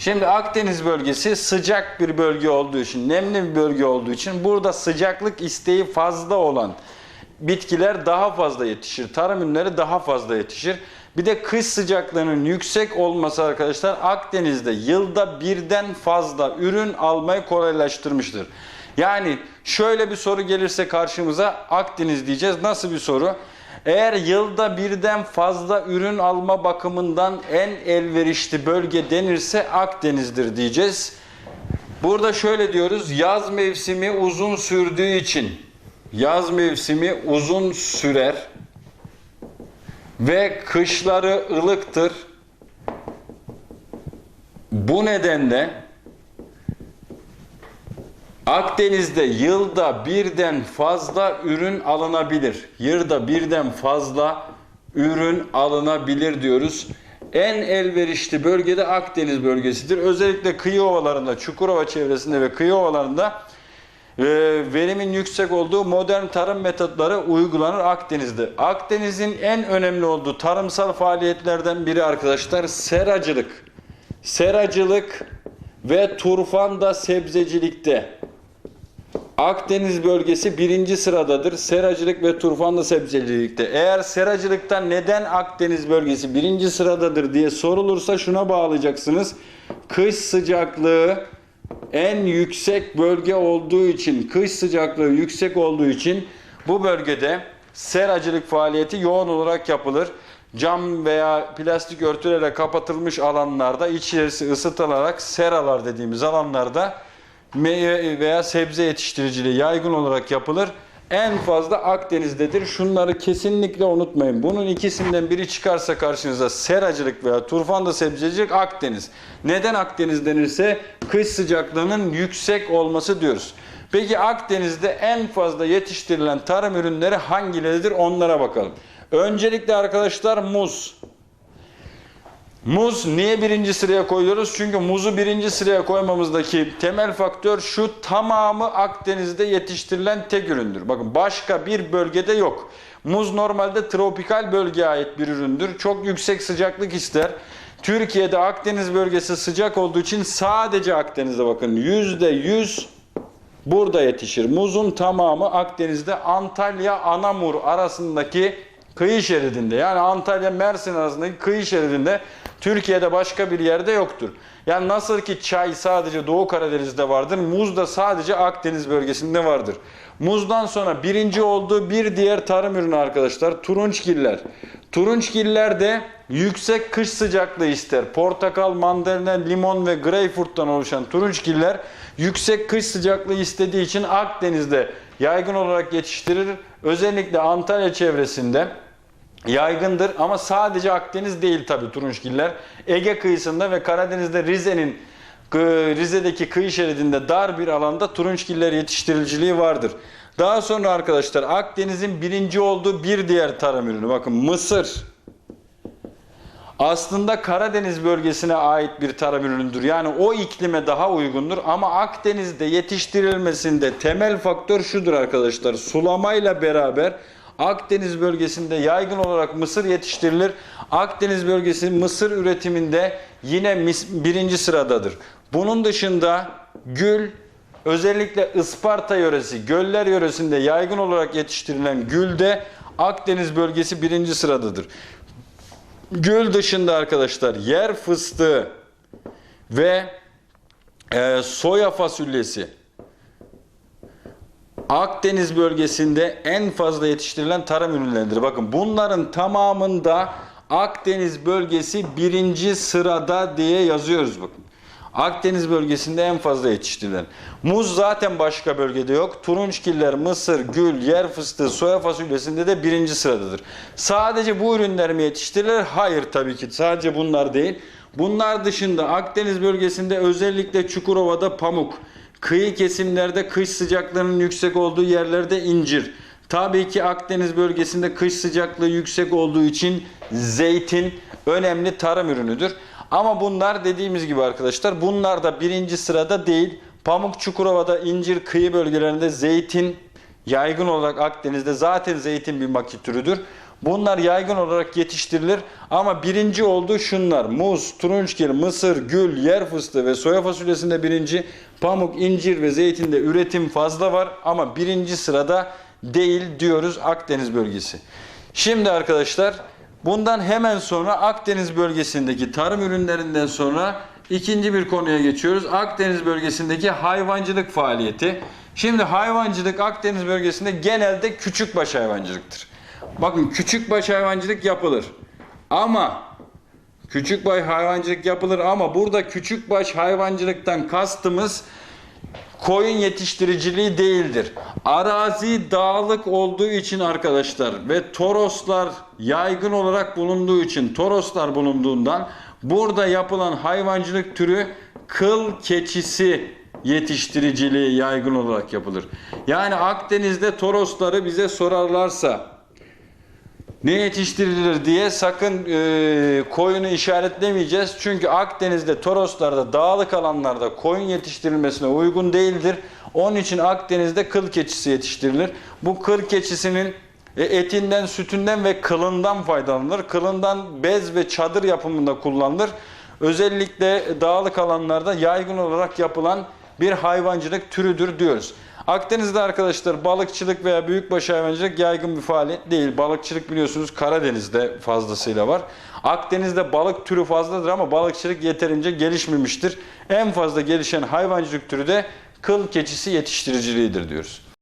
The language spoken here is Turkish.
Şimdi Akdeniz bölgesi sıcak bir bölge olduğu için, nemli bir bölge olduğu için burada sıcaklık isteği fazla olan bitkiler daha fazla yetişir. Tarım ürünleri daha fazla yetişir. Bir de kış sıcaklığının yüksek olması arkadaşlar Akdeniz'de yılda birden fazla ürün almayı kolaylaştırmıştır. Yani şöyle bir soru gelirse karşımıza Akdeniz diyeceğiz. Nasıl bir soru? Eğer yılda birden fazla ürün alma bakımından en elverişli bölge denirse Akdeniz'dir diyeceğiz. Burada şöyle diyoruz. Yaz mevsimi uzun sürdüğü için yaz mevsimi uzun sürer ve kışları ılıktır. Bu nedenle Akdeniz'de yılda birden fazla ürün alınabilir. Yılda birden fazla ürün alınabilir diyoruz. En elverişli bölgede Akdeniz bölgesidir. Özellikle kıyı ovalarında, Çukurova çevresinde ve kıyı ovalarında e, verimin yüksek olduğu modern tarım metotları uygulanır Akdeniz'de. Akdeniz'in en önemli olduğu tarımsal faaliyetlerden biri arkadaşlar seracılık. Seracılık ve turfanda sebzecilikte. Akdeniz bölgesi birinci sıradadır. Seracılık ve turfanda sebzecilikte. Eğer seracılıkta neden Akdeniz bölgesi birinci sıradadır diye sorulursa şuna bağlayacaksınız. Kış sıcaklığı en yüksek bölge olduğu için, kış sıcaklığı yüksek olduğu için bu bölgede seracılık faaliyeti yoğun olarak yapılır. Cam veya plastik örtülerle kapatılmış alanlarda içerisi ısıtılarak seralar dediğimiz alanlarda meyve veya sebze yetiştiriciliği yaygın olarak yapılır. En fazla Akdeniz'dedir. Şunları kesinlikle unutmayın. Bunun ikisinden biri çıkarsa karşınıza seracılık veya turfanda sebzecilik Akdeniz. Neden Akdeniz denirse kış sıcaklığının yüksek olması diyoruz. Peki Akdeniz'de en fazla yetiştirilen tarım ürünleri hangileridir onlara bakalım. Öncelikle arkadaşlar muz. Muz niye birinci sıraya koyuyoruz? Çünkü muzu birinci sıraya koymamızdaki temel faktör şu tamamı Akdeniz'de yetiştirilen tek üründür. Bakın başka bir bölgede yok. Muz normalde tropikal bölgeye ait bir üründür. Çok yüksek sıcaklık ister. Türkiye'de Akdeniz bölgesi sıcak olduğu için sadece Akdeniz'de bakın %100 burada yetişir. Muzun tamamı Akdeniz'de Antalya Anamur arasındaki kıyı şeridinde yani Antalya Mersin arasındaki kıyı şeridinde Türkiye'de başka bir yerde yoktur. Yani nasıl ki çay sadece Doğu Karadeniz'de vardır, muz da sadece Akdeniz bölgesinde vardır. Muzdan sonra birinci olduğu bir diğer tarım ürünü arkadaşlar turunçgiller. Turunçgiller de yüksek kış sıcaklığı ister. Portakal, mandalina, limon ve greyfurttan oluşan turunçgiller yüksek kış sıcaklığı istediği için Akdeniz'de yaygın olarak yetiştirilir. Özellikle Antalya çevresinde yaygındır ama sadece Akdeniz değil tabi turunçgiller. Ege kıyısında ve Karadeniz'de Rize'nin Rize'deki kıyı şeridinde dar bir alanda turunçgiller yetiştiriciliği vardır. Daha sonra arkadaşlar Akdeniz'in birinci olduğu bir diğer tarım ürünü bakın mısır. Aslında Karadeniz bölgesine ait bir tarım ürünüdür. Yani o iklime daha uygundur ama Akdeniz'de yetiştirilmesinde temel faktör şudur arkadaşlar. Sulamayla beraber Akdeniz bölgesinde yaygın olarak mısır yetiştirilir. Akdeniz bölgesi mısır üretiminde yine birinci sıradadır. Bunun dışında gül, özellikle Isparta yöresi, göller yöresinde yaygın olarak yetiştirilen gülde Akdeniz bölgesi birinci sıradadır. Gül dışında arkadaşlar yer fıstığı ve e, soya fasulyesi Akdeniz bölgesinde en fazla yetiştirilen tarım ürünleridir. Bakın bunların tamamında Akdeniz bölgesi birinci sırada diye yazıyoruz bakın. Akdeniz bölgesinde en fazla yetiştirilen. Muz zaten başka bölgede yok. Turunçgiller, mısır, gül, yer fıstığı, soya fasulyesinde de birinci sıradadır. Sadece bu ürünler mi yetiştirilir? Hayır tabii ki. Sadece bunlar değil. Bunlar dışında Akdeniz bölgesinde özellikle Çukurova'da pamuk, kıyı kesimlerde kış sıcaklığının yüksek olduğu yerlerde incir. Tabii ki Akdeniz bölgesinde kış sıcaklığı yüksek olduğu için zeytin önemli tarım ürünüdür. Ama bunlar dediğimiz gibi arkadaşlar bunlar da birinci sırada değil. Pamuk Çukurova'da incir kıyı bölgelerinde zeytin yaygın olarak Akdeniz'de zaten zeytin bir maki türüdür. Bunlar yaygın olarak yetiştirilir ama birinci oldu şunlar. Muz, turunçgil, mısır, gül, yer fıstığı ve soya fasulyesinde birinci. Pamuk, incir ve zeytinde üretim fazla var ama birinci sırada değil diyoruz Akdeniz bölgesi. Şimdi arkadaşlar bundan hemen sonra Akdeniz bölgesindeki tarım ürünlerinden sonra ikinci bir konuya geçiyoruz. Akdeniz bölgesindeki hayvancılık faaliyeti. Şimdi hayvancılık Akdeniz bölgesinde genelde küçükbaş hayvancılıktır. Bakın küçükbaş hayvancılık yapılır. Ama küçükbaş hayvancılık yapılır ama burada küçükbaş hayvancılıktan kastımız koyun yetiştiriciliği değildir. Arazi dağlık olduğu için arkadaşlar ve toroslar yaygın olarak bulunduğu için toroslar bulunduğundan burada yapılan hayvancılık türü kıl keçisi yetiştiriciliği yaygın olarak yapılır. Yani Akdeniz'de torosları bize sorarlarsa ne yetiştirilir diye sakın e, koyunu işaretlemeyeceğiz. Çünkü Akdeniz'de, Toroslarda, dağlık alanlarda koyun yetiştirilmesine uygun değildir. Onun için Akdeniz'de kıl keçisi yetiştirilir. Bu kıl keçisinin e, etinden, sütünden ve kılından faydalanılır. Kılından bez ve çadır yapımında kullanılır. Özellikle dağlık alanlarda yaygın olarak yapılan bir hayvancılık türüdür diyoruz. Akdeniz'de arkadaşlar balıkçılık veya büyükbaş hayvancılık yaygın bir faaliyet değil. Balıkçılık biliyorsunuz Karadeniz'de fazlasıyla var. Akdeniz'de balık türü fazladır ama balıkçılık yeterince gelişmemiştir. En fazla gelişen hayvancılık türü de kıl keçisi yetiştiriciliğidir diyoruz.